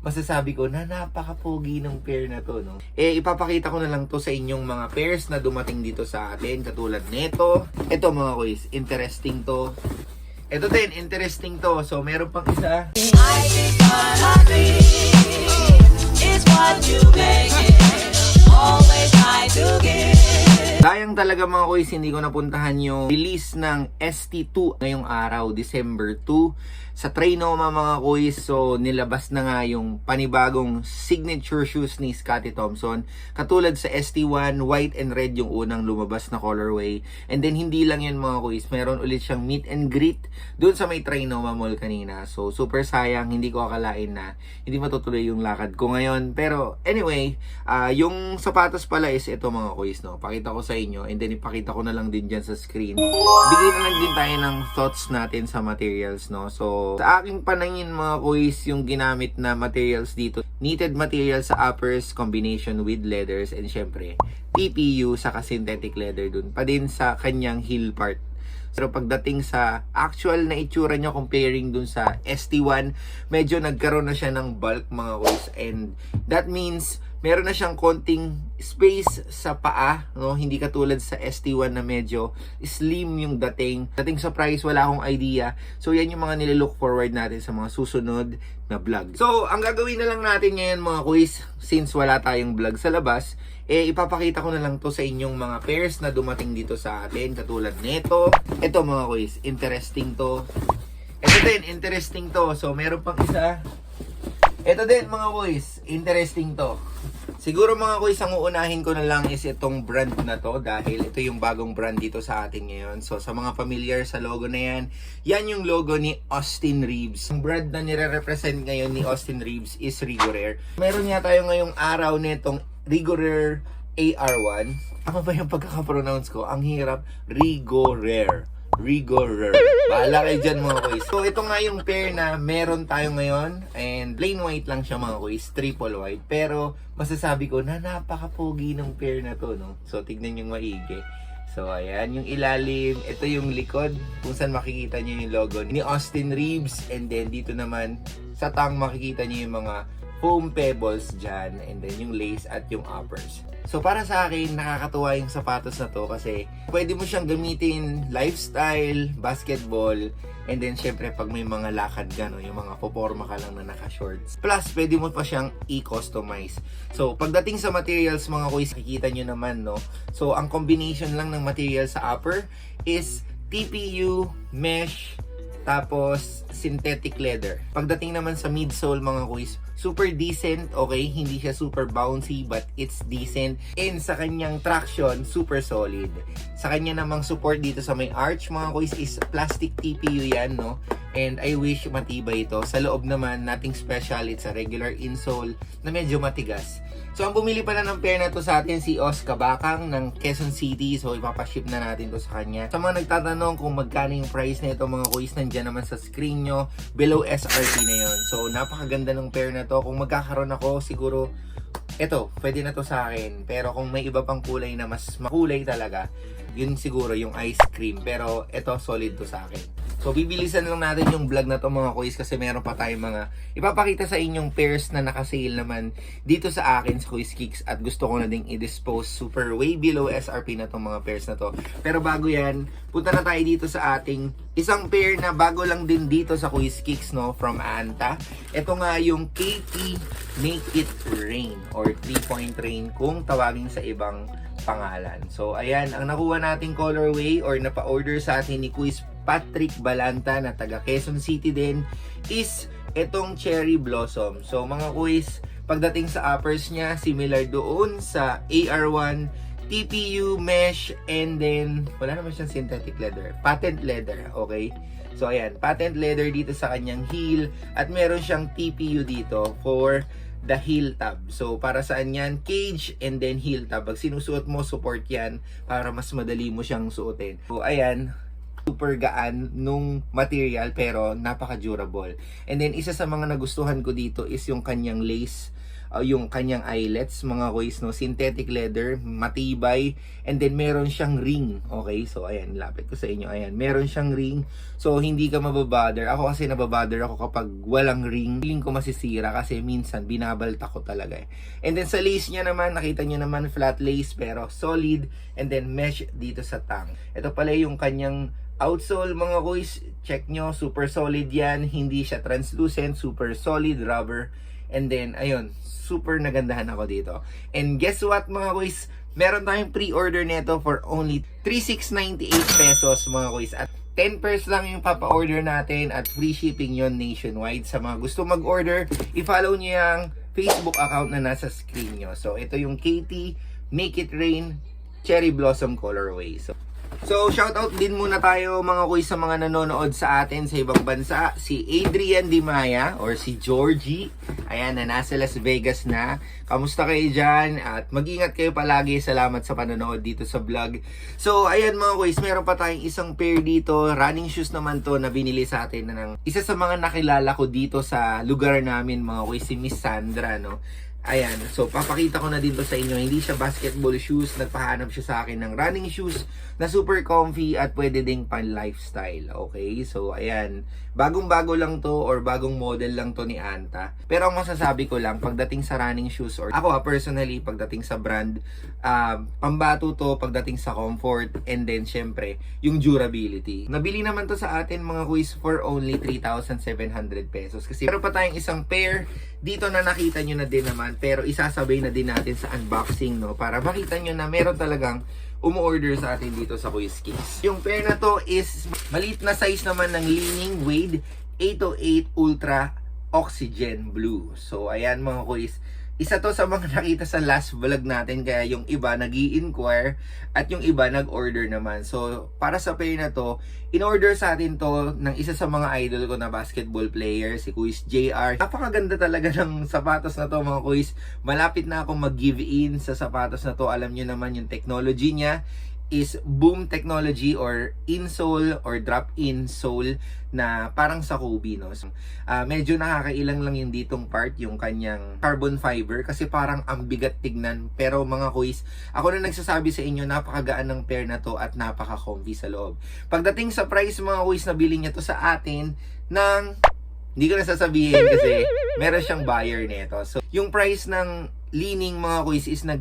masasabi ko na napaka-pogi ng pair na to, no? Eh, ipapakita ko na lang to sa inyong mga pairs na dumating dito sa atin, katulad nito. Ito mga kuys, interesting to. Ito din, interesting to. So, meron pang isa. I think what I is what you make it. Always try to give. Sayang talaga mga kuys, hindi ko napuntahan yung release ng ST2 ngayong araw, December 2. Sa Trinoma mga kuys, so nilabas na nga yung panibagong signature shoes ni Scottie Thompson. Katulad sa ST1, white and red yung unang lumabas na colorway. And then hindi lang yun mga kuys, meron ulit siyang meet and greet doon sa may Trinoma Mall kanina. So super sayang, hindi ko akalain na hindi matutuloy yung lakad ko ngayon. Pero anyway, ah, yung sapatos pala is ito mga kuys, no? Pakita ko sa inyo and then ipakita ko na lang din dyan sa screen. Bigay na lang din tayo ng thoughts natin sa materials, no? So, sa aking panangin mga kuys, yung ginamit na materials dito, knitted material sa uppers, combination with leathers, and syempre, TPU saka synthetic leather dun. Pa din sa kanyang heel part. Pero pagdating sa actual na itsura niya comparing dun sa ST1, medyo nagkaroon na siya ng bulk mga kuys. And that means meron na siyang konting space sa paa, no? Hindi katulad sa ST1 na medyo slim yung dating. Dating sa price, wala akong idea. So, yan yung mga nililook forward natin sa mga susunod na vlog. So, ang gagawin na lang natin ngayon mga quiz, since wala tayong vlog sa labas, eh, ipapakita ko na lang to sa inyong mga pairs na dumating dito sa atin, katulad nito. Ito mga quiz, interesting to. Ito din, interesting to. So, meron pang isa. Ito din mga boys, interesting to. Siguro mga boys, ang uunahin ko na lang is itong brand na to dahil ito yung bagong brand dito sa atin ngayon. So sa mga familiar sa logo na yan, yan yung logo ni Austin Reeves. Ang brand na nire-represent ngayon ni Austin Reeves is Rigorare. Meron nga tayo ngayong araw nitong Rigorare AR1. Ano ba yung pagkakapronounce ko? Ang hirap. Rigorare. Rigorare. Bahala kayo dyan mga boys. So, ito nga yung pair na meron tayo ngayon. And plain white lang siya mga boys. Triple white. Pero, masasabi ko na napaka-pogi ng pair na to, no? So, tignan yung maigi. So, ayan, yung ilalim. Ito yung likod. Kung saan makikita nyo yung logo ni Austin Reeves. And then, dito naman, sa tang makikita nyo yung mga foam pebbles dyan. And then, yung lace at yung uppers. So para sa akin, nakakatuwa yung sapatos na to kasi pwede mo siyang gamitin lifestyle, basketball, and then syempre pag may mga lakad ka, no, yung mga poporma ka lang na naka-shorts. Plus, pwede mo pa siyang i-customize. So pagdating sa materials mga kuys, nakikita nyo naman, no? So ang combination lang ng material sa upper is TPU, mesh, tapos synthetic leather. Pagdating naman sa midsole mga kuys, super decent, okay? Hindi siya super bouncy but it's decent. And sa kanyang traction, super solid. Sa kanya namang support dito sa may arch mga kuys is plastic TPU yan, no? And I wish matibay ito. Sa loob naman, nating special, it's a regular insole na medyo matigas. So, ang bumili pala ng pair na to sa atin si Os Kabakang ng Quezon City. So, ipapaship na natin to sa kanya. Sa mga nagtatanong kung magkano yung price na ito, mga kuys, nandyan naman sa screen nyo. Below SRP na yon So, napakaganda ng pair na to. Kung magkakaroon ako, siguro, eto, pwede na to sa akin. Pero kung may iba pang kulay na mas makulay talaga, yun siguro yung ice cream. Pero eto, solid to sa akin. So, bibilisan lang natin yung vlog na to mga kuys kasi meron pa tayong mga ipapakita sa inyong pairs na nakasale naman dito sa akin sa Kuys Kicks at gusto ko na ding i-dispose super way below SRP na tong mga pairs na to. Pero bago yan, punta na tayo dito sa ating isang pair na bago lang din dito sa Kuys Kicks no, from Anta. Ito nga yung KT Make It Rain or 3-point rain kung tawagin sa ibang pangalan. So, ayan, ang nakuha nating colorway or napa-order sa atin ni Quiz Patrick Balanta na taga Quezon City din is itong Cherry Blossom. So, mga quiz, pagdating sa uppers niya, similar doon sa AR1, TPU, mesh, and then, wala naman siyang synthetic leather. Patent leather, okay? So, ayan, patent leather dito sa kanyang heel at meron siyang TPU dito for the heel tab. So, para saan yan? Cage and then heel tab. Pag sinusuot mo, support yan para mas madali mo siyang suotin. So, ayan, super gaan nung material pero napaka-durable. And then, isa sa mga nagustuhan ko dito is yung kanyang lace uh, yung kanyang eyelets, mga kuys, no? Synthetic leather, matibay, and then meron siyang ring, okay? So, ayan, lapit ko sa inyo, ayan, meron siyang ring, so hindi ka mababother. Ako kasi nababother ako kapag walang ring, feeling ko masisira kasi minsan binabalta ko talaga eh. And then sa lace niya naman, nakita niyo naman flat lace pero solid, and then mesh dito sa tang. Ito pala yung kanyang outsole mga kuys, check nyo, super solid yan, hindi siya translucent, super solid rubber, and then, ayun, super nagandahan ako dito. And guess what mga kuys, meron tayong pre-order nito for only 3,698 pesos mga kuys, at 10 pairs lang yung papa-order natin at free shipping yon nationwide. Sa mga gusto mag-order, i-follow nyo yung Facebook account na nasa screen nyo. So, ito yung KT Make It Rain Cherry Blossom Colorway. So, So, shoutout din muna tayo mga kuy sa mga nanonood sa atin sa ibang bansa. Si Adrian Dimaya or si Georgie. Ayan, na nasa Las Vegas na. Kamusta kayo dyan? At mag-ingat kayo palagi. Salamat sa panonood dito sa vlog. So, ayan mga kuys, meron pa tayong isang pair dito. Running shoes naman to na binili sa atin na ng isa sa mga nakilala ko dito sa lugar namin mga kuys, si Miss Sandra, no? Ayan, so papakita ko na din to sa inyo. Hindi siya basketball shoes. Nagpahanap siya sa akin ng running shoes na super comfy at pwede ding pan lifestyle. Okay, so ayan. Bagong-bago lang to or bagong model lang to ni Anta. Pero ang masasabi ko lang, pagdating sa running shoes or ako ah, personally, pagdating sa brand, uh, pambato to pagdating sa comfort and then syempre, yung durability. Nabili naman to sa atin mga quiz for only 3,700 pesos. Kasi meron pa tayong isang pair dito na nakita nyo na din naman pero isasabay na din natin sa unboxing no para makita nyo na meron talagang umu-order sa atin dito sa Quiz Kicks. Yung pair na to is maliit na size naman ng Leaning Wade 808 Ultra Oxygen Blue. So ayan mga quiz, isa to sa mga nakita sa last vlog natin kaya yung iba nag inquire at yung iba nag-order naman. So para sa pair na to, in-order sa atin to ng isa sa mga idol ko na basketball player, si Quiz JR. Napakaganda talaga ng sapatos na to mga quiz. Malapit na akong mag-give in sa sapatos na to. Alam nyo naman yung technology niya is boom technology or insole or drop-in sole na parang sa Kobe, no? So, ah, medyo nakakailang lang yung ditong part, yung kanyang carbon fiber, kasi parang ang bigat tignan. Pero mga kuys, ako na nagsasabi sa inyo, napakagaan ng pair na to at napaka-comfy sa loob. Pagdating sa price, mga kuys, nabili niya to sa atin ng hindi ko na sasabihin kasi meron siyang buyer nito. So, yung price ng leaning mga quiz is nag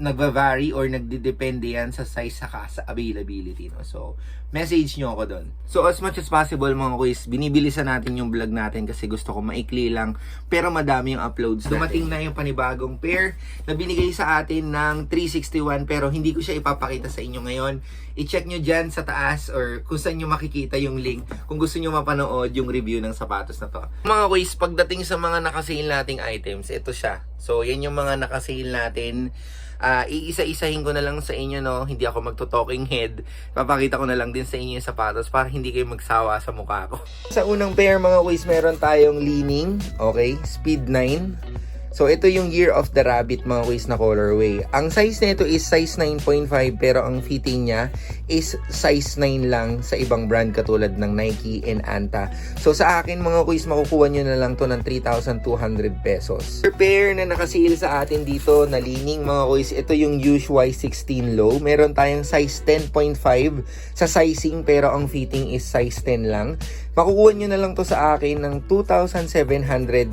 nagva-vary or nagdedepende yan sa size saka sa availability no. So, message nyo ako doon. So, as much as possible mga quiz, binibilisan natin yung vlog natin kasi gusto ko maikli lang pero madami yung uploads. Dumating na yung panibagong pair na binigay sa atin ng 361 pero hindi ko siya ipapakita sa inyo ngayon. I-check nyo dyan sa taas or kung saan nyo makikita yung link kung gusto nyo mapanood yung review ng sapatos na to. Mga quiz, pagdating sa mga nakasale nating items, ito siya. So, yan yung mga nakasale natin. Ah, iisa-isahin ko na lang sa inyo, no? Hindi ako magto-talking head. Papakita ko na lang din sa inyo yung sapatos para hindi kayo magsawa sa mukha ko. Sa unang pair, mga quiz, meron tayong leaning. Okay? Speed 9. So, ito yung Year of the Rabbit mga quiz na colorway. Ang size nito is size 9.5 pero ang fitting niya is size 9 lang sa ibang brand katulad ng Nike and Anta. So, sa akin mga quiz, makukuha nyo na lang to ng 3,200 pesos. Per pair na nakasale sa atin dito na leaning mga quiz, ito yung Usual 16 low. Meron tayong size 10.5 sa sizing pero ang fitting is size 10 lang. Makukuha nyo na lang to sa akin ng 2,795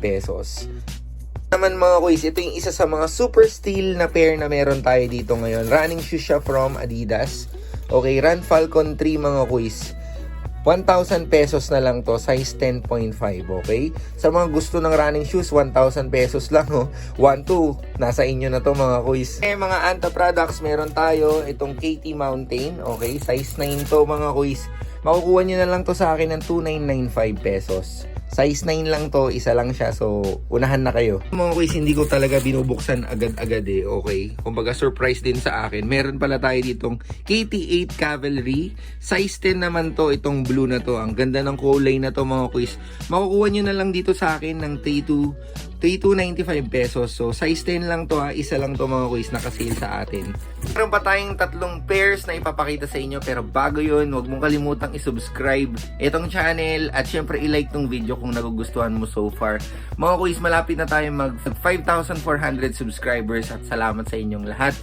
pesos naman mga kuys, ito yung isa sa mga super steel na pair na meron tayo dito ngayon. Running shoes siya from Adidas. Okay, Run Falcon 3 mga kuys. 1,000 pesos na lang to, size 10.5, okay? Sa mga gusto ng running shoes, 1,000 pesos lang, oh. 1, 2, nasa inyo na to mga kuys. Eh, mga Anta products, meron tayo itong KT Mountain, okay? Size 9 to mga kuys. Makukuha nyo na lang to sa akin ng 2,995 pesos. Size 9 lang to, isa lang siya. So, unahan na kayo. Mga quiz, hindi ko talaga binubuksan agad-agad eh. Okay? Kumbaga, surprise din sa akin. Meron pala tayo ditong KT8 Cavalry. Size 10 naman to, itong blue na to. Ang ganda ng kulay na to mga quiz. Makukuha nyo na lang dito sa akin ng 32 3295 pesos. So, size 10 lang to ha. Isa lang to mga quiz nakasale sa atin. Meron pa tayong tatlong pairs na ipapakita sa inyo. Pero bago yun, huwag mong kalimutang isubscribe itong channel at syempre i-like tong video kung nagugustuhan mo so far. Mga kuis, malapit na tayo mag 5,400 subscribers at salamat sa inyong lahat.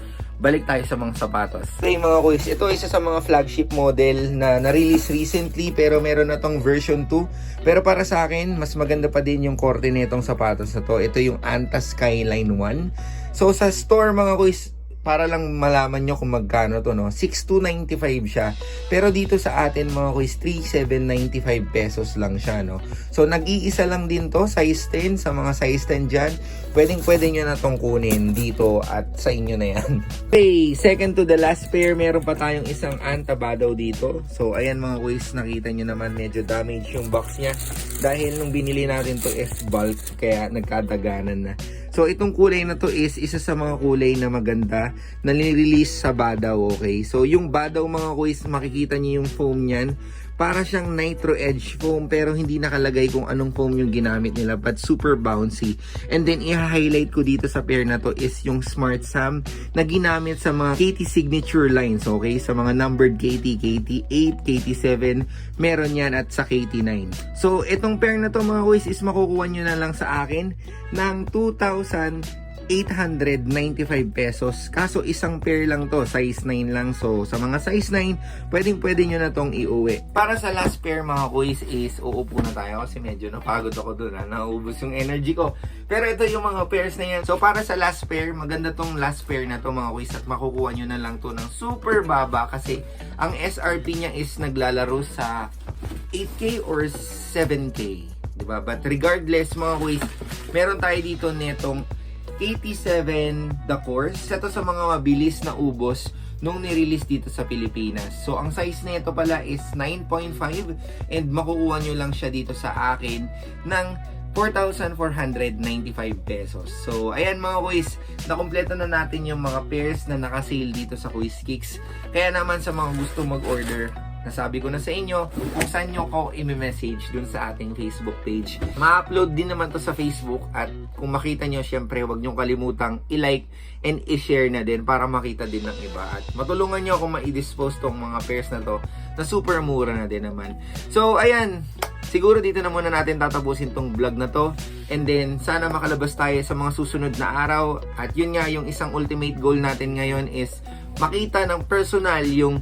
Balik tayo sa mga sapatos. Okay mga kuis, ito isa sa mga flagship model na na-release recently pero meron na tong version 2. Pero para sa akin, mas maganda pa din yung korte nitong sapatos na to. Ito yung Anta Skyline 1. So sa store mga kuis, para lang malaman nyo kung magkano to, no? 6,295 siya. Pero dito sa atin, mga kuis, 3,795 pesos lang siya, no? So, nag-iisa lang din to, size 10, sa mga size 10 dyan. Pwedeng pwede nyo na tong kunin dito at sa inyo na yan. Okay, second to the last pair, meron pa tayong isang antabadaw dito. So, ayan mga kuis, nakita nyo naman medyo damage yung box niya. Dahil nung binili natin to is bulk, kaya nagkadaganan na. So, itong kulay na to is isa sa mga kulay na maganda na nirelease sa Badaw, okay? So, yung Badaw mga kuis, makikita niyo yung foam niyan. Para siyang Nitro Edge foam pero hindi nakalagay kung anong foam yung ginamit nila but super bouncy. And then, i-highlight ko dito sa pair na to is yung Smart Sam na ginamit sa mga KT signature lines, okay? Sa mga numbered KT, KT8, KT7, meron yan at sa KT9. So, itong pair na to mga kuis is makukuha nyo na lang sa akin ng 2,895 pesos. Kaso isang pair lang to, size 9 lang. So sa mga size 9, pwedeng pwede nyo na tong iuwi. Para sa last pair mga kuys is uupo na tayo kasi medyo napagod ako dun ha. Naubos yung energy ko. Pero ito yung mga pairs na yan. So para sa last pair, maganda tong last pair na to mga kuys at makukuha nyo na lang to ng super baba kasi ang SRP niya is naglalaro sa 8K or 7K. Diba? But regardless mga kuys, meron tayo dito netong 87 The Course. Isa to sa mga mabilis na ubos nung nirelease dito sa Pilipinas. So, ang size na ito pala is 9.5 and makukuha nyo lang siya dito sa akin ng 4,495 pesos. So, ayan mga kuys, nakompleto na natin yung mga pairs na nakasale dito sa Quiz Kicks. Kaya naman sa mga gusto mag-order, nasabi ko na sa inyo kung saan nyo ko i-message dun sa ating Facebook page. Ma-upload din naman to sa Facebook at kung makita nyo, syempre, huwag nyo kalimutang i-like and i-share na din para makita din ng iba. At matulungan nyo kung ma-dispose tong mga pairs na to na super mura na din naman. So, ayan, siguro dito na muna natin tatapusin tong vlog na to. And then, sana makalabas tayo sa mga susunod na araw. At yun nga, yung isang ultimate goal natin ngayon is makita ng personal yung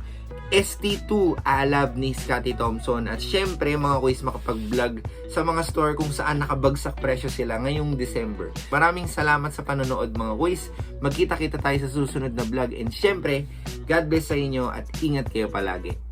ST2 Alab ni Scotty Thompson at syempre mga kuis makapag-vlog sa mga store kung saan nakabagsak presyo sila ngayong December. Maraming salamat sa panonood mga kuis. Magkita-kita tayo sa susunod na vlog and syempre, God bless sa inyo at ingat kayo palagi.